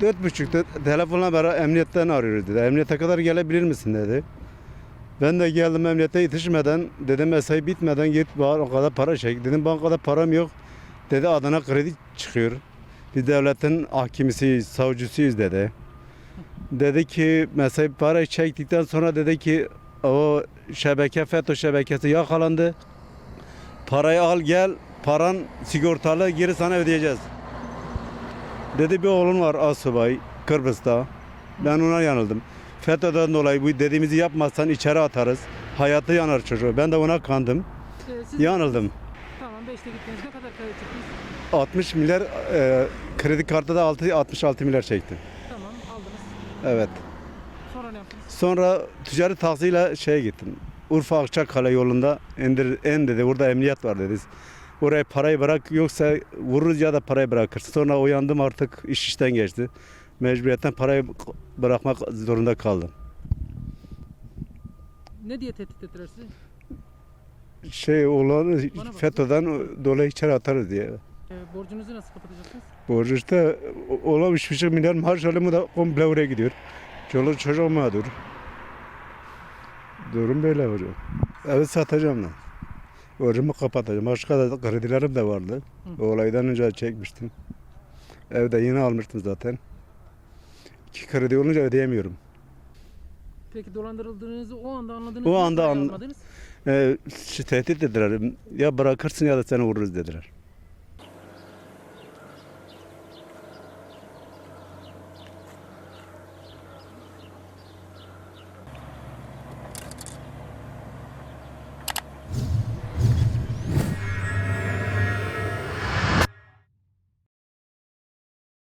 Dört buçukta telefonla beraber emniyetten arıyoruz dedi. Emniyete kadar gelebilir misin dedi. Ben de geldim emniyete yetişmeden dedim mesai bitmeden git var o kadar para çek. Dedim bankada param yok. Dedi adına kredi çıkıyor. Biz devletin hakimisiyiz, savcısıyız dedi. Dedi ki mesai parayı çektikten sonra dedi ki o şebeke FETÖ şebekesi yakalandı. Parayı al gel paran sigortalı geri sana ödeyeceğiz. Dedi bir oğlum var asubay Kıbrıs'ta. Ben ona yanıldım. FETÖ'den dolayı bu dediğimizi yapmazsan içeri atarız. Hayatı yanar çocuğu. Ben de ona kandım. Ee, siz Yanıldım. Tamam 5'te gittiniz. Ne kadar kredi çektiniz? 60 milyar e, kredi kartı da 6 66 milyar çekti. Tamam aldınız. Evet. Sonra ne yaptınız? Sonra ticari taksiyle şeye gittim. Urfa Akçakale yolunda indir, en dedi burada emniyet var dedi. Oraya parayı bırak yoksa vururuz ya da parayı bırakırsın. Sonra uyandım artık iş işten geçti. Mecburiyetten parayı bırakmak zorunda kaldım. Ne diye tehdit ettiler sizi? Şey oğlanı Bana bak. FETÖ'den dolayı içeri atarız diye. Ee, borcunuzu nasıl kapatacaksınız? Borcu işte oğlan 3,5 milyar maaş alımı da komple oraya gidiyor. Çoluk çocuğum mağdur. Durum böyle hocam. Evi satacağım ben. Borcumu kapatacağım. Başka da kredilerim de vardı. O olaydan önce çekmiştim. Evde yeni almıştım zaten. İki kredi olunca ödeyemiyorum. Peki dolandırıldığınızı o anda anladınız O mı? anda Parayı an- almadınız. Ee, şu tehdit dediler. Ya bırakırsın ya da seni vururuz dediler.